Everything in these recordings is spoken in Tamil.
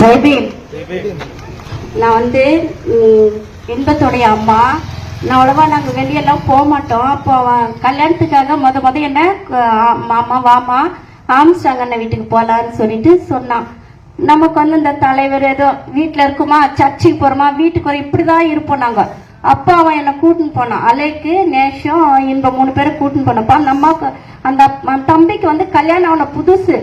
ஜெய்பீம். நான் வந்து இன்பத்துடைய அம்மா. நான் அவ்வளவா நாங்கள் வெளியெல்லாம் போக மாட்டோம். அப்போ அவன் கல்யாணத்துக்காக முத முத என்ன மாமா வாமா ஆம்ஸ்டாங் அண்ணன் வீட்டுக்கு போகலான்னு சொல்லிட்டு சொன்னான். நமக்கு வந்து இந்த தலைவர் ஏதோ வீட்டில் இருக்குமா சர்ச்சுக்கு போகிறோமா வீட்டுக்கு வர இப்படி தான் இருப்போம் நாங்கள் அப்பா அவன் என்னை கூட்டின்னு போனான். அலைக்கு நேஷம் இன்பம் மூணு பேரை கூட்டின்னு போனப்பா அந்த அம்மாவுக்கு அந்த அந்த தம்பிக்கு வந்து கல்யாணம் ஆன புதுசு.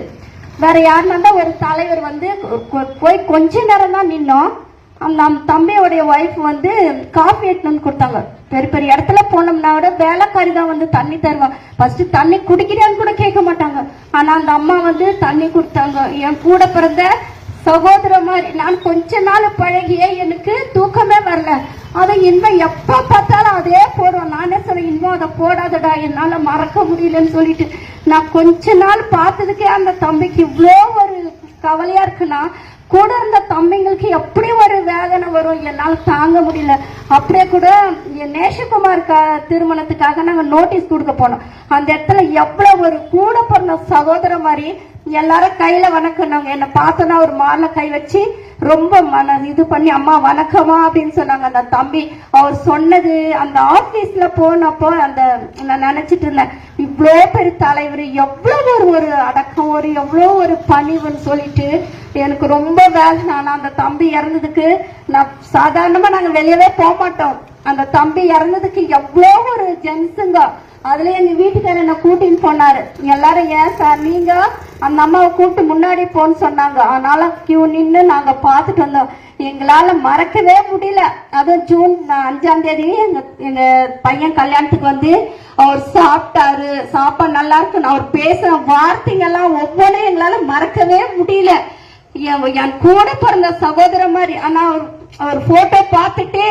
வேற யாருன்னா இருந்தா ஒரு தலைவர் வந்து கொ- போய் கொஞ்ச நேரம் தான் நின்னோம். நம் தம்பியோடைய ஒய்ஃப் வந்து காஃபி எடுத்துன்னு வந்து கொடுத்தாங்க. பெரிய பெரிய இடத்துல போனோம்னா விட வேலைக்காரி தான் வந்து தண்ணி தருவாங்க ஃபர்ஸ்ட் தண்ணி குடிக்கிறியான்னு கூட கேட்க மாட்டாங்க. ஆனா அந்த அம்மா வந்து தண்ணி கொடுத்தாங்க. என் கூட பிறந்த சகோதர மாதிரி. நான் கொஞ்ச நாள் பழகியே எனக்கு தூக்கமே வரல. அதை இன்னும் எப்ப பார்த்தாலும் அதே போடுவோம் நானே சொல்ல இன்னும் அதை போடாதடா. என்னால மறக்க முடியலன்னு சொல்லிட்டு. நான் கொஞ்ச நாள் பார்த்ததுக்கே அந்த தம்பிக்கு இவ்வளோ ஒரு கவலையா இருக்குன்னா கூட இருந்த தம்பிங்களுக்கு எப்படி ஒரு வேதனை வரும்? என்னால் தாங்க முடியல. அப்படியே கூட என் நேஷகுமார் க திருமணத்துக்காக நாங்கள் நோட்டீஸ் கொடுக்க போனோம். அந்த இடத்துல எவ்வளோ ஒரு கூட பிறந்த சகோதர மாதிரி எல்லாரும் கையில வணக்கினாங்க என்னை பார்த்தோன்னா ஒரு மாலை கை வச்சு ரொம்ப மன இது பண்ணி அம்மா வணக்கமா அப்படின்னு சொன்னாங்க. அந்த தம்பி அவர் சொன்னது அந்த ஆபீஸ்ல போனப்போ அந்த நான் நினைச்சிட்டு இருந்தேன் இவ்வளோ பெரிய தலைவர் எவ்வளவு ஒரு ஒரு அடக்கம் ஒரு எவ்வளோ ஒரு பணிவுன்னு சொல்லிட்டு எனக்கு ரொம்ப வேலை நான் அந்த தம்பி இறந்ததுக்கு நான் சாதாரணமா நாங்க வெளியவே போக மாட்டோம். அந்த தம்பி இறந்ததுக்கு எவ்வளோ ஒரு ஜென்ஸுங்க. அதுல எங்க வீட்டுக்காரர் என்ன கூட்டின்னு போனாரு. எல்லாரும் ஏன் சார் நீங்க அந்த அம்மாவை கூப்பிட்டு முன்னாடி போன்னு சொன்னாங்க. அதனால கியூ நின்று நாங்க பார்த்துட்டு வந்தோம். எங்களால மறக்கவே முடியல. அதுவும் ஜூன் அஞ்சாம் தேதி எங்க எங்க பையன் கல்யாணத்துக்கு வந்து அவர் சாப்பிட்டாரு. சாப்பாடு நல்லா இருக்குன்னு அவர் பேசுற வார்த்தைங்கெல்லாம் ஒவ்வொன்றும் எங்களால மறக்கவே முடியல. என் என் கூட பிறந்த சகோதர மாதிரி. ஆனா அவர் அவர் போட்டோ பார்த்துட்டு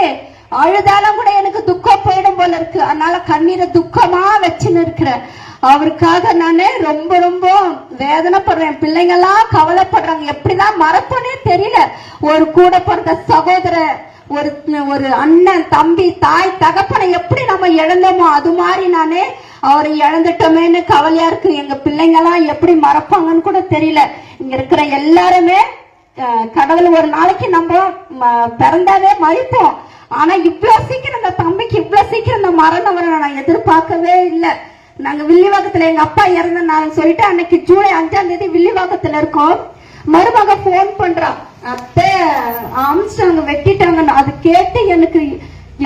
அழுதாலும் கூட எனக்கு துக்கம் போயிடும் போல இருக்கு. அதனால கண்ணீரை துக்கமா வச்சுன்னு இருக்கிறேன் அவருக்காக நானே ரொம்ப ரொம்ப வேதனைப்படுறேன். பிள்ளைங்க எல்லாம் கவலைப்படுறாங்க. எப்படிதான் மறப்பனே தெரியல. ஒரு கூட பிறந்த சகோதர ஒரு ஒரு அண்ணன் தம்பி தாய் தகப்பனை எப்படி நம்ம இழந்தோமோ அது மாதிரி நானே அவரை இழந்துட்டோமேன்னு கவலையா இருக்கு. எங்க பிள்ளைங்க எல்லாம் எப்படி மறப்பாங்கன்னு கூட தெரியல. இங்க இருக்கிற எல்லாருமே அஹ், கடவுள் ஒரு நாளைக்கு நம்ம ம- பிறந்தாவே மறிப்போம். ஆனா இவ்வளவு சீக்கிரம் அந்த தம்பிக்கு இவ்வளவு சீக்கிரம் இந்த மரணம் வர நான் எதிர்பார்க்கவே இல்லை. நாங்க வில்லிவாக்கத்துல எங்க அப்பா இறந்த நான் சொல்லிட்டு அன்னைக்கு ஜூலை அஞ்சாம் தேதி வில்லிவாக்கத்துல இருக்கோம். மருமக போன் பண்றான் அத்தை ஆம்ஸ்டாங்க வெட்டிட்டாங்கன்னு அது கேட்டு எனக்கு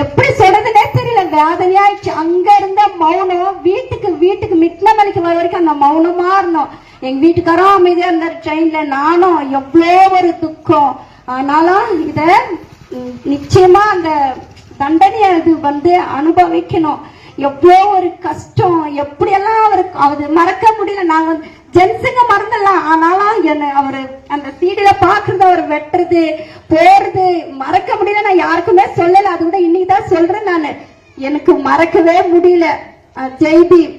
எப்படி சொல்றதுனே தெரியல. வேதனையாயிடுச்சு. அங்க இருந்த மௌனம் வீட்டுக்கு வீட்டுக்கு மிட்ன மணிக்கு வர வரைக்கும் அந்த மௌனமா இருந்தோம். எங்க வீட்டுக்காரும் அமைதியா இருந்தாரு. ட்ரெயின்ல நானும் எவ்வளோ ஒரு துக்கம். ஆனாலும் இதை நிச்சயமா அந்த தண்டனையை அது வந்து அனுபவிக்கணும். எவ்வளோ ஒரு கஷ்டம் எப்படியெல்லாம் அவருக்கு அது மறக்க முடியல. நாங்கள் ஜென்ஸுங்க மறந்துடலாம். ஆனாலும் என்ன அவர் அந்த சீடில பாக்குறது அவர் வெட்டுறது போறது மறக்க முடியல. நான் யாருக்குமே சொல்லல. அது கூட இன்னைக்கு தான் சொல்றேன் நான். எனக்கு மறக்கவே முடியல. ஜெய்தீப்